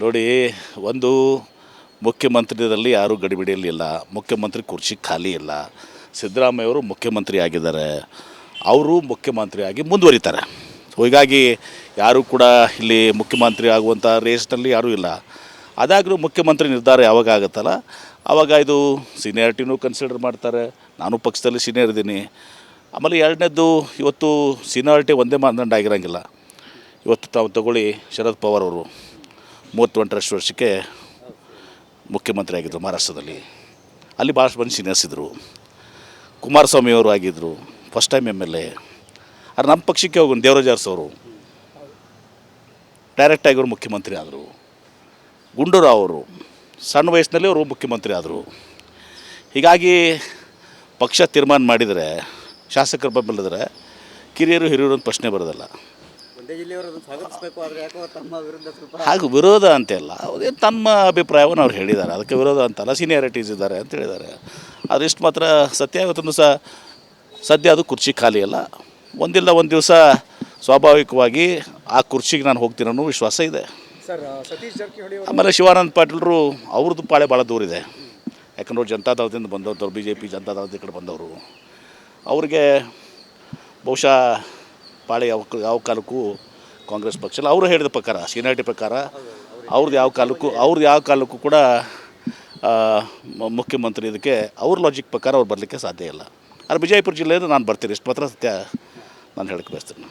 ನೋಡಿ, ಒಂದು ಮುಖ್ಯಮಂತ್ರಿದಲ್ಲಿ ಯಾರೂ ಗಡಿಬಿಡಿಯಲ್ಲಿ ಇಲ್ಲ, ಮುಖ್ಯಮಂತ್ರಿ ಕುರ್ಚಿ ಖಾಲಿ ಇಲ್ಲ ಸಿದ್ದರಾಮಯ್ಯವರು ಮುಖ್ಯಮಂತ್ರಿ ಆಗಿದ್ದಾರೆ, ಅವರು ಮುಖ್ಯಮಂತ್ರಿಯಾಗಿ ಮುಂದುವರಿತಾರೆ. ಹೀಗಾಗಿ ಯಾರೂ ಕೂಡ ಇಲ್ಲಿ ಮುಖ್ಯಮಂತ್ರಿ ಆಗುವಂಥ ರೇಸ್ನಲ್ಲಿ ಯಾರೂ ಇಲ್ಲ. ಅದಾದರೂ ಮುಖ್ಯಮಂತ್ರಿ ನಿರ್ಧಾರ ಯಾವಾಗ ಆಗುತ್ತಲ್ಲ? ಆವಾಗ ಇದು ಸೀನಿಯಾರಿಟಿನೂ ಕನ್ಸಿಡರ್ ಮಾಡ್ತಾರೆ. ನಾನು ಪಕ್ಷದಲ್ಲಿ ಸೀನಿಯರ್ ಇದ್ದೀನಿ. ಆಮೇಲೆ ಎರಡನೇದ್ದು, ಇವತ್ತು ಸೀನಿಯಾರಿಟಿ ಒಂದೇ ಮಾನದಂಡ ಆಗಿರೋಂಗಿಲ್ಲ. ಇವತ್ತು ತಾವು ತಗೊಳ್ಳಿ ಶರದ್ ಪವಾರ್ ಅವರು. ಮೂವತ್ತೆಂಟರಷ್ಟು ವರ್ಷಕ್ಕೆ ಮುಖ್ಯಮಂತ್ರಿ ಆಗಿದ್ದರು ಮಹಾರಾಷ್ಟ್ರದಲ್ಲಿ. ಅಲ್ಲಿ ಭಾಳಷ್ಟು ಮಂದಿ ಸೀನಿಯರ್ಸ್ ಇದ್ದರು ಕುಮಾರಸ್ವಾಮಿ ಅವರು ಆಗಿದ್ದರು first time M L A ಆದರೆ ನಮ್ಮ ಪಕ್ಷಕ್ಕೆ ಹೋಗಿ ದೇವರಾಜ್ ಅವರು ಡೈರೆಕ್ಟಾಗಿ ಅವರು ಮುಖ್ಯಮಂತ್ರಿ ಆದರು. ಗುಂಡೂರಾವ್ ಅವರು, ಸಣ್ಣ ವಯಸ್ಸಿನಲ್ಲಿ ಅವರು ಮುಖ್ಯಮಂತ್ರಿ ಆದರು. ಹೀಗಾಗಿ ಪಕ್ಷ ತೀರ್ಮಾನ ಮಾಡಿದರೆ, ಶಾಸಕರ ಬೆಂಬಲಿದ್ರೆ ಕಿರಿಯರು, ಹಿರಿಯರು ಅಂತ ಪ್ರಶ್ನೆ ಬರೋದಿಲ್ಲ. ಒಂದೇ ಜಿಲ್ಲೆಯವರು ಅದನ್ನು ಸ್ವಾಗತಿಸಬೇಕು ಆದರೆ ಯಾಕೋ ತಮ್ಮ ವಿರುದ್ಧ ಸ್ವಲ್ಪ ಹಾಗೂ ವಿರೋಧ ಅಂತೆಲ್ಲ ಅದೇ ತಮ್ಮ ಅಭಿಪ್ರಾಯವನ್ನು ಅವ್ರು ಹೇಳಿದ್ದಾರೆ. ಅದಕ್ಕೆ ವಿರೋಧ ಅಂತಲ್ಲ ಸೀನಿಯಾರಿಟೀಸ್ ಇದ್ದಾರೆ ಅಂತ ಹೇಳಿದ್ದಾರೆ. ಆದರೆ ಇಷ್ಟು ಮಾತ್ರ. ಸತ್ಯ ಇವತ್ತೊಂದು ಸಹ ಸದ್ಯ ಅದು ಕುರ್ಚಿ ಖಾಲಿ ಅಲ್ಲ. ಒಂದಿಲ್ಲ ಒಂದು ದಿವಸ ಸ್ವಾಭಾವಿಕವಾಗಿ ಆ ಕುರ್ಚಿಗೆ ನಾನು ಹೋಗ್ತೀನಿ ಅನ್ನೋ ವಿಶ್ವಾಸ ಇದೆ. ಸರ್ ಸತೀಶ್ ಜಾರಕಿಹೊಳಿ ಅವರು ಆಮೇಲೆ ಶಿವಾನಂದ ಪಾಟೀಲ್ರು ಅವ್ರದ್ದು ಪಾಳೆ ಭಾಳ ದೂರ ಇದೆ. ಯಾಕಂದ್ರೆ ಜನತಾದಳದಿಂದ ಬಂದವ್ರು ಬಿ ಜೆ ಪಿ ಜನತಾದಳದ ಕಡೆ ಬಂದವರು. ಅವ್ರಿಗೆ ಬಹುಶಃ ಪಾಳೆ ಯಾವ ಯಾವ ಕಾಲಕ್ಕೂ ಕಾಂಗ್ರೆಸ್ ಪಕ್ಷ ಅವರು ಹೇಳಿದ ಪ್ರಕಾರ ಸೀನಿಯಾರಿಟಿ ಪ್ರಕಾರ ಅವ್ರದ್ದು ಯಾವ ಕಾಲಕ್ಕೂ ಅವ್ರದ್ದು ಯಾವ ಕಾಲಕ್ಕೂ ಕೂಡ ಮುಖ್ಯಮಂತ್ರಿ ಇದಕ್ಕೆ ಅವ್ರ ಲಾಜಿಕ್ ಪ್ರಕಾರ ಅವ್ರು ಬರಲಿಕ್ಕೆ ಸಾಧ್ಯ ಇಲ್ಲ. ಆದರೆ ವಿಜಯಪುರ ಜಿಲ್ಲೆಯಿಂದ ನಾನು ಬರ್ತೀನಿ. ಇಷ್ಟು ಮಾತ್ರ ಸತ್ಯ ನಾನು ಹೇಳಕ್ಕೆ ಬಯಸ್ತೀನಿ.